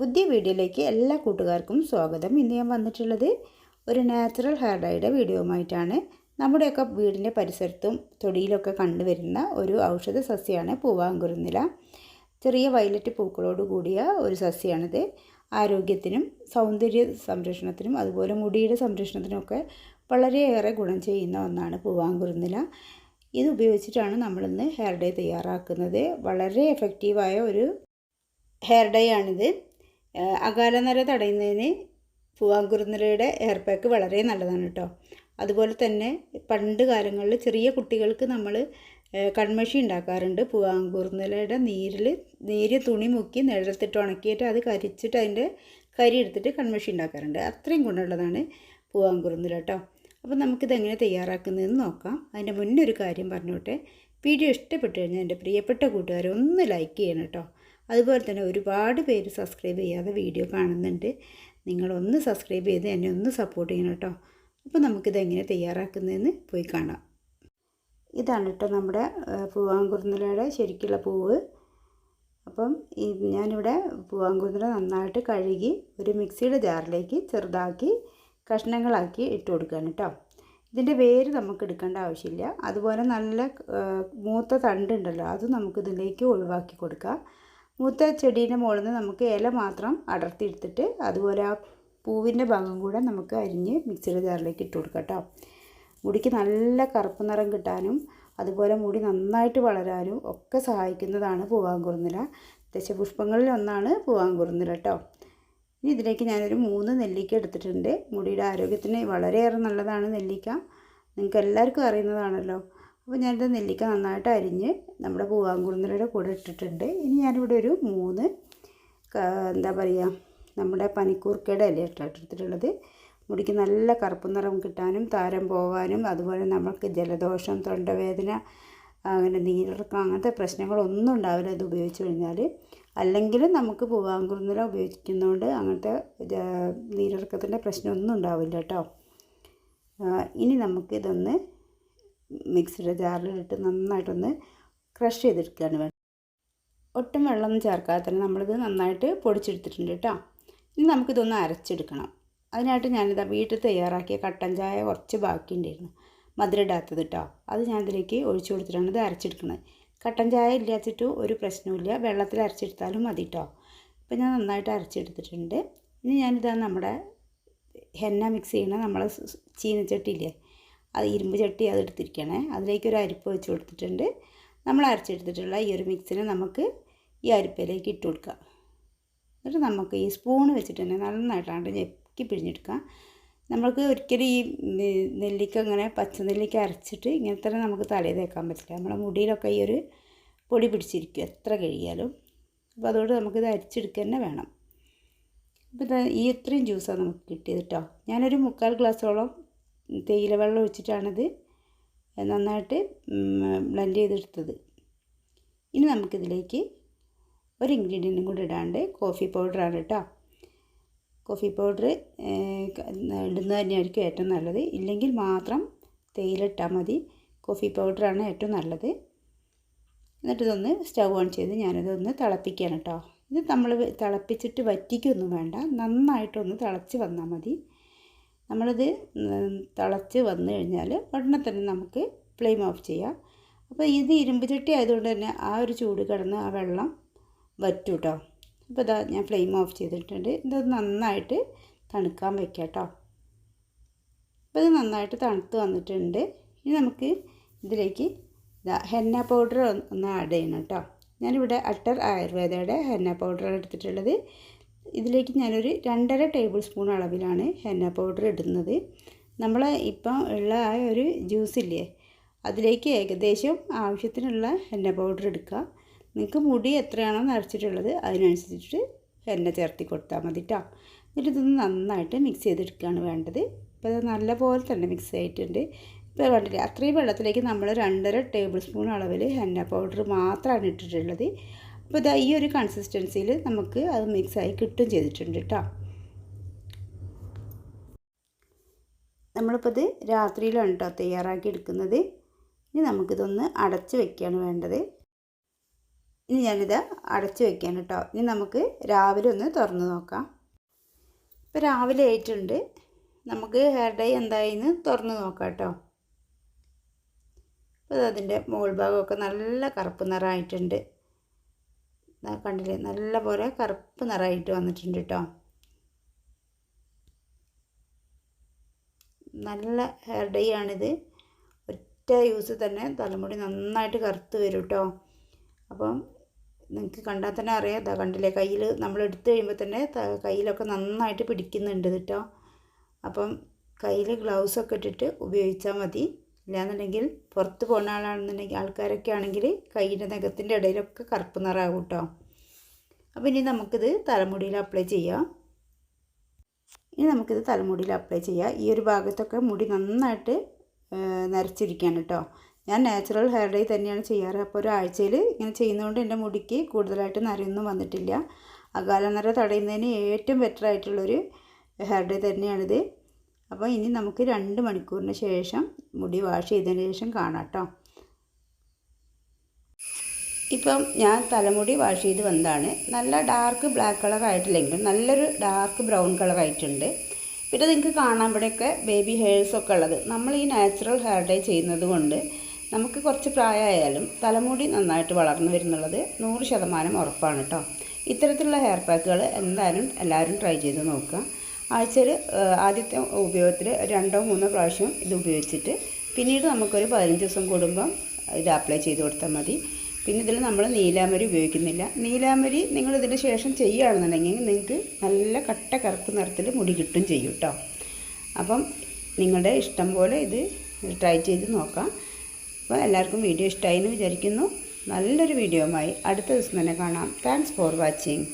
പുതിയ വീഡിയോയിലേക്ക് എല്ലാ കൂട്ടുകാർക്കും സ്വാഗതം. ഇന്ന് ഞാൻ വന്നിട്ടുള്ളത് ഒരു നാച്ചുറൽ ഹെയർ ഡൈയുടെ വീഡിയോയുമായിട്ടാണ്. നമ്മുടെയൊക്കെ വീടിന്റെ പരിസരത്തും തൊടിയിലൊക്കെ കണ്ടുവരുന്ന ഒരു ഔഷധ സസ്യമാണ് പൂവാങ്കുരുന്നില. ചെറിയ വയലറ്റ് പൂക്കളോട് കൂടിയ ഒരു സസ്യമാണിത്. ആരോഗ്യത്തിനും സൗന്ദര്യ സംരക്ഷണത്തിനും അതുപോലെ മുടിയുടെ സംരക്ഷണത്തിനുമൊക്കെ വളരെയേറെ ഗുണം ചെയ്യുന്ന ഒന്നാണ് പൂവാങ്കുരുന്നില. ഇത് ഉപയോഗിച്ചിട്ടാണ് നമ്മളിന്ന് ഹെയർ ഡേ തയ്യാറാക്കുന്നത്. വളരെ എഫക്റ്റീവായ ഒരു ഹെയർ ഡൈ ആണിത്. അകാലനര തടയുന്നതിന് പൂവാങ്കുരുന്നിലയുടെ എയർ പാക്ക് വളരെ നല്ലതാണ് കേട്ടോ. അതുപോലെ തന്നെ പണ്ട് കാലങ്ങളിൽ ചെറിയ കുട്ടികൾക്ക് നമ്മൾ കൺമഷി ഉണ്ടാക്കാറുണ്ട്. പൂവാങ്കുരുന്നിലയുടെ നീരിൽ നീര് തുണി മുക്കി നിഴലത്തിട്ട് ഉണക്കിയിട്ട് അത് കരിച്ചിട്ട് അതിന്റെ കരി എടുത്തിട്ട് കൺമഷി ഉണ്ടാക്കാറുണ്ട്. അത്രയും ഗുണമുള്ളതാണ് പൂവാങ്കുരുന്നില കേട്ടോ. അപ്പോൾ നമുക്കിത് എങ്ങനെ തയ്യാറാക്കുന്നതെന്ന് നോക്കാം. അതിന്റെ മുന്നേ ഒരു കാര്യം പറഞ്ഞോട്ടെ. വീഡിയോ ഇഷ്ടപ്പെട്ടു കഴിഞ്ഞാൽ എന്റെ പ്രിയപ്പെട്ട കൂട്ടുകാരെ ഒന്ന് ലൈക്ക് ചെയ്യണം കേട്ടോ. അതുപോലെ തന്നെ ഒരുപാട് പേര് സബ്സ്ക്രൈബ് ചെയ്യാതെ വീഡിയോ കാണുന്നുണ്ട്. നിങ്ങളൊന്ന് സബ്സ്ക്രൈബ് ചെയ്ത് എന്നെ ഒന്ന് സപ്പോർട്ട് ചെയ്യണം കേട്ടോ. അപ്പോൾ നമുക്കിത് എങ്ങനെ തയ്യാറാക്കുന്നതെന്ന് പോയി കാണാം. ഇതാണ് കേട്ടോ നമ്മുടെ പൂവാങ്കുറുന്നിലയുടെ ശരിക്കുള്ള പൂവ്. അപ്പം ഈ ഞാനിവിടെ പൂവാങ്കുറുന്നില നന്നായിട്ട് കഴുകി ഒരു മിക്സിയുടെ ജാറിലേക്ക് ചെറുതാക്കി കഷ്ണങ്ങളാക്കി ഇട്ട് കൊടുക്കുകയാണ് കേട്ടോ. ഇതിന്റെ വേര് നമുക്ക് എടുക്കേണ്ട ആവശ്യമില്ല. അതുപോലെ നല്ല മൂത്ത തണ്ടുണ്ടല്ലോ അത് നമുക്കിതിലേക്ക് ഒഴിവാക്കി കൊടുക്കാം. മൂത്ത ചെടീന്റെ മുകളിൽ നിന്ന് നമുക്ക് ഇല മാത്രം അടർത്തി എടുത്തിട്ട് അതുപോലെ ആ പൂവിന്റെ ഭാഗം കൂടെ നമുക്ക് അരിഞ്ഞ് മിക്സിയുടെ ജാറിലേക്ക് ഇട്ട് കൊടുക്കാം കേട്ടോ. മുടിക്ക് നല്ല കറുപ്പ് നിറം കിട്ടാനും അതുപോലെ മുടി നന്നായിട്ട് വളരാനും ഒക്കെ സഹായിക്കുന്നതാണ് പൂവാങ്കുറുന്നില. ദശപുഷ്പങ്ങളിൽ ഒന്നാണ് പൂവാങ്കുറുന്നില കേട്ടോ. ഇനി ഇതിലേക്ക് ഞാനൊരു മൂന്ന് നെല്ലിക്ക എടുത്തിട്ടുണ്ട്. മുടിയുടെ ആരോഗ്യത്തിന് വളരെയേറെ നല്ലതാണ് നെല്ലിക്ക. നിങ്ങൾക്ക് എല്ലാവർക്കും അറിയുന്നതാണല്ലോ. അപ്പോൾ ഞാനിത് നെല്ലിക്ക നന്നായിട്ട് അരിഞ്ഞ് നമ്മുടെ പൂവാങ്കുറുന്നലയുടെ കൂടെ ഇട്ടിട്ടുണ്ട്. ഇനി ഞാനിവിടെ ഒരു മൂന്ന് എന്താ പറയുക നമ്മുടെ പനിക്കൂർക്കയുടെ ഇല ഇട്ടിട്ടുള്ളത് മുടിക്ക് നല്ല കറുപ്പ് നിറം കിട്ടാനും താരം പോകാനും അതുപോലെ നമുക്ക് ജലദോഷം തൊണ്ടവേദന അങ്ങനെ നീരിറക്കം അങ്ങനത്തെ പ്രശ്നങ്ങളൊന്നും ഉണ്ടാവില്ല ഇത് ഉപയോഗിച്ച് കഴിഞ്ഞാൽ അല്ലെങ്കിൽ നമുക്ക് പൂവാങ്കുറുന്നില ഉപയോഗിക്കുന്നതുകൊണ്ട് അങ്ങനത്തെ നീരിറക്കത്തിന്റെ പ്രശ്നമൊന്നും ഉണ്ടാവില്ല കേട്ടോ ഇനി നമുക്കിതൊന്ന് മിക്സിയുടെ ജാറിലിട്ട് നന്നായിട്ടൊന്ന് ക്രഷ് ചെയ്തെടുക്കുകയാണ് വേണ്ടത്. ഒട്ടും വെള്ളമൊന്നും ചേർക്കാതെ തന്നെ നമ്മളിത് നന്നായിട്ട് പൊടിച്ചെടുത്തിട്ടുണ്ട് കേട്ടോ. ഇനി നമുക്കിതൊന്ന് അരച്ചെടുക്കണം. അതിനായിട്ട് ഞാനിതാ വീട്ടിൽ തയ്യാറാക്കിയ കട്ടൻ ചായ കുറച്ച് ബാക്കിയുണ്ടായിരുന്നു. മധുരം ഇടാത്തത് കേട്ടോ. അത് ഞാൻ ഇതിലേക്ക് ഒഴിച്ചു കൊടുത്തിട്ടാണ് ഇത് അരച്ചെടുക്കുന്നത്. കട്ടൻ ചായ ഇല്ലാച്ചിട്ട് ഒരു പ്രശ്നവുമില്ല. വെള്ളത്തിൽ അരച്ചെടുത്താലും മതി കേട്ടോ. ഇപ്പം ഞാൻ നന്നായിട്ട് അരച്ചെടുത്തിട്ടുണ്ട്. ഇനി ഞാനിതാ നമ്മുടെ ഹെന്ന മിക്സ് ചെയ്യണ നമ്മളെ ചീനച്ചട്ടിയില്ലേ അത് ഇരുമ്പ് ചട്ടി അത് എടുത്തിരിക്കണേ. അതിലേക്ക് ഒരു അരിപ്പ് വെച്ച് കൊടുത്തിട്ടുണ്ട്. നമ്മൾ അരച്ചെടുത്തിട്ടുള്ള ഈ ഒരു മിക്സിനെ നമുക്ക് ഈ അരിപ്പയിലേക്ക് ഇട്ട് കൊടുക്കാം. എന്നിട്ട് നമുക്ക് ഈ സ്പൂൺ വെച്ചിട്ട് തന്നെ നന്നായിട്ടാണ്ട് ഞെക്കി പിഴിഞ്ഞെടുക്കാം. നമ്മൾക്ക് ഒരിക്കലും ഈ നെല്ലിക്ക ഇങ്ങനെ പച്ച നെല്ലിക്ക അരച്ചിട്ട് ഇങ്ങനെ തന്നെ നമുക്ക് തലയിൽ തേക്കാൻ പറ്റില്ല. നമ്മുടെ മുടിയിലൊക്കെ ഈ ഒരു പൊടി പിടിച്ചിരിക്കും എത്ര കഴിയാലും. അപ്പോൾ അതുകൊണ്ട് നമുക്കിത് അരിച്ചെടുക്കുക തന്നെ വേണം. അപ്പോൾ ഈ ഇത്രയും ജ്യൂസാണ് നമുക്ക് കിട്ടിയത് കേട്ടോ. ഞാനൊരു മുക്കാൽ ഗ്ലാസ്സോളം തേയില വെള്ളം ഒഴിച്ചിട്ടാണിത് നന്നായിട്ട് ബ്ലെൻഡ് ചെയ്തെടുത്തത്. ഇനി നമുക്കിതിലേക്ക് ഒരു ഇൻഗ്രീഡിയന്റും കൂടി ഇടാണ്ട് കോഫി പൗഡറാണ് കേട്ടോ കോഫി പൗഡർ ഇടുന്നത് തന്നെയായിരിക്കും ഏറ്റവും നല്ലത്. ഇല്ലെങ്കിൽ മാത്രം തേയില ഇട്ടാൽ മതി. കോഫി പൗഡറാണ് ഏറ്റവും നല്ലത്. എന്നിട്ട് ഇതൊന്ന് സ്റ്റവ് ഓൺ ചെയ്ത് ഞാനിതൊന്ന് തിളപ്പിക്കുകയാണ് കേട്ടോ ഇത് നമ്മൾ തിളപ്പിച്ചിട്ട് വറ്റിക്കൊന്നും വേണ്ട. നന്നായിട്ടൊന്ന് തിളച്ച് വന്നാൽ മതി. നമ്മളിത് തിളച്ച് വന്നു കഴിഞ്ഞാൽ ഉടനെ തന്നെ നമുക്ക് ഫ്ലെയിം ഓഫ് ചെയ്യാം. അപ്പോൾ ഇത് ഇരുമ്പ് ചട്ടി ആയതുകൊണ്ട് തന്നെ ആ ഒരു ചൂട് കിടന്ന് ആ വെള്ളം വറ്റും കേട്ടോ അപ്പോൾ ഇതാ ഞാൻ ഫ്ലെയിം ഓഫ് ചെയ്തിട്ടുണ്ട്. ഇത് നന്നായിട്ട് തണുക്കാൻ വയ്ക്കുക കേട്ടോ അപ്പോൾ ഇത് നന്നായിട്ട് തണുത്ത് വന്നിട്ടുണ്ട്. ഇനി നമുക്ക് ഇതിലേക്ക് ഇതാ ഹെന്ന പൗഡർ ഒന്ന് ആഡ് ചെയ്യണം കേട്ടോ ഞാനിവിടെ അട്ടർ ആയുർവേദയുടെ ഹെന്ന പൗഡർ എടുത്തിട്ടുള്ളത്. ഇതിലേക്ക് ഞാനൊരു രണ്ടര ടേബിൾ സ്പൂൺ അളവിലാണ് ഹെന്ന പൗഡർ ഇടുന്നത്. നമ്മൾ ഇപ്പം ഉള്ള ആ ഒരു ജ്യൂസ് ഇല്ലേ അതിലേക്ക് ഏകദേശം ആവശ്യത്തിനുള്ള ഹെന്ന പൗഡർ എടുക്കുക. നിങ്ങൾക്ക് മുടി എത്രയാണോ നിറച്ചിട്ടുള്ളത് അതിനനുസരിച്ചിട്ട് ഹെന്ന ചേർത്തി കൊടുത്താൽ മതി കേട്ടോ എന്നിട്ട് ഇതൊന്ന് നന്നായിട്ട് മിക്സ് ചെയ്തെടുക്കുകയാണ് വേണ്ടത്. ഇപ്പോൾ അത് നല്ല പോലെ തന്നെ മിക്സ് ആയിട്ടുണ്ട്. ഇപ്പോൾ കണ്ടില്ലേ അത്രയും വെള്ളത്തിലേക്ക് നമ്മൾ രണ്ടര ടേബിൾ സ്പൂൺ അളവിൽ ഹെന്ന പൗഡർ മാത്രമാണ് ഇട്ടിട്ടുള്ളത്. അപ്പോൾ ഇതാ ഈ ഒരു കൺസിസ്റ്റൻസിയിൽ നമുക്ക് അത് മിക്സായി കിട്ടും ചെയ്തിട്ടുണ്ട് കേട്ടോ. നമ്മളിപ്പോൾ ഇത് രാത്രിയിലാണ് കേട്ടോ തയ്യാറാക്കി എടുക്കുന്നത്. ഇനി നമുക്കിതൊന്ന് അടച്ച് വെക്കുകയാണ് വേണ്ടത്. ഇനി ഞാനിത് അടച്ച് വെക്കാൻ കേട്ടോ. ഇനി നമുക്ക് രാവിലെ ഒന്ന് തുറന്ന് നോക്കാം. ഇപ്പോൾ രാവിലെ ആയിട്ടുണ്ട്. നമുക്ക് ഹെയർ ഡൈ എന്തായിന്ന് തുറന്ന് നോക്കാം കേട്ടോ. അപ്പോൾ അതിന്റെ മുകൾ ഭാഗമൊക്കെ നല്ല കറുപ്പ് നിറമായിട്ടുണ്ട്. കണ്ടില്ലേ? നല്ല പോലെ കറുപ്പ് നിറമായിട്ട് വന്നിട്ടുണ്ട് കേട്ടോ നല്ല ഹെയർ ഡൈ ആണിത്. ഒറ്റ യൂസ് തന്നെ തലമുടി നന്നായിട്ട് കറുത്ത് വരും കേട്ടോ അപ്പം നിങ്ങൾക്ക് കണ്ടാൽ തന്നെ അറിയാം. ഇതാ കണ്ടില്ലേ? കയ്യിൽ നമ്മൾ എടുത്തു കഴിയുമ്പോൾ തന്നെ കയ്യിലൊക്കെ നന്നായിട്ട് പിടിക്കുന്നുണ്ട് കേട്ടോ അപ്പം കയ്യിൽ ഗ്ലൗസൊക്കെ ഇട്ടിട്ട് ഉപയോഗിച്ചാൽ മതി. ഇല്ലാന്നുണ്ടെങ്കിൽ പുറത്ത് പോകുന്ന ആളാണെന്നുണ്ടെങ്കിൽ ആൾക്കാരൊക്കെ ആണെങ്കിൽ കയ്യിന്റെ നഖത്തിന്റെ ഇടയിലൊക്കെ കറുപ്പ് നിറാകും കേട്ടോ അപ്പോൾ ഇനി നമുക്കിത് തലമുടിയിൽ അപ്ലൈ ചെയ്യാം. ഇനി നമുക്കിത് തലമുടിയിൽ അപ്ലൈ ചെയ്യാം. ഈ ഒരു ഭാഗത്തൊക്കെ മുടി നന്നായിട്ട് നരച്ചിരിക്കുകയാണ് കേട്ടോ ഞാൻ നാച്ചുറൽ ഹെയർ ഡൈ തന്നെയാണ് ചെയ്യാറ്. അപ്പോൾ ഒരാഴ്ചയിൽ ഇങ്ങനെ ചെയ്യുന്നതുകൊണ്ട് എന്റെ മുടിക്ക് കൂടുതലായിട്ട് നരയൊന്നും വന്നിട്ടില്ല. അകാല നര തടയുന്നതിന് ഏറ്റവും ബെറ്റർ ആയിട്ടുള്ളൊരു ഹെയർ ഡൈ തന്നെയാണിത്. അപ്പോൾ ഇനി നമുക്ക് രണ്ട് മണിക്കൂറിന് ശേഷം മുടി വാഷ് ചെയ്തതിന് ശേഷം കാണാം കേട്ടോ ഇപ്പം ഞാൻ തലമുടി വാഷ് ചെയ്ത് വന്നതാണ്. നല്ല ഡാർക്ക് ബ്ലാക്ക് കളർ ആയിട്ടില്ലെങ്കിലും നല്ലൊരു ഡാർക്ക് ബ്രൗൺ കളർ ആയിട്ടുണ്ട്. പിന്നെ നിങ്ങൾക്ക് കാണാൻ ഇവിടെയൊക്കെ ബേബി ഹെയർസൊക്കെ ഉള്ളത്. നമ്മൾ ഈ നാച്ചുറൽ ഹെയർ ഡൈ ചെയ്യുന്നത് കൊണ്ട് നമുക്ക് കുറച്ച് പ്രായമായാലും തലമുടി നന്നായിട്ട് വളർന്നു വരുന്നുള്ളത് നൂറ് ശതമാനം ഉറപ്പാണ് കേട്ടോ ഇത്തരത്തിലുള്ള ഹെയർ പാക്കുകൾ എന്തായാലും എല്ലാവരും ട്രൈ ചെയ്ത് നോക്കുക. ആഴ്ചയിൽ ആദ്യത്തെ ഉപയോഗത്തിൽ രണ്ടോ മൂന്നോ പ്രാവശ്യം ഇത് ഉപയോഗിച്ചിട്ട് പിന്നീട് നമുക്കൊരു പതിനഞ്ച് ദിവസം കൂടുമ്പം ഇത് അപ്ലൈ ചെയ്ത് കൊടുത്താൽ മതി. പിന്നെ ഇതിൽ നമ്മൾ നീലാമരി ഉപയോഗിക്കുന്നില്ല. നീലാമരി നിങ്ങൾ ഇതിന് ശേഷം ചെയ്യുകയാണെന്നുണ്ടെങ്കിൽ നിങ്ങൾക്ക് നല്ല കട്ട കറുപ്പ് നിറത്തിൽ മുടി കിട്ടും ചെയ്യും കേട്ടോ അപ്പം നിങ്ങളുടെ ഇഷ്ടം പോലെ ഇത് ട്രൈ ചെയ്ത് നോക്കാം. അപ്പോൾ എല്ലാവർക്കും വീഡിയോ ഇഷ്ടമായി എന്ന് വിചാരിക്കുന്നു. നല്ലൊരു വീഡിയോയുമായി അടുത്ത ദിവസം തന്നെ കാണാം. Thanks for watching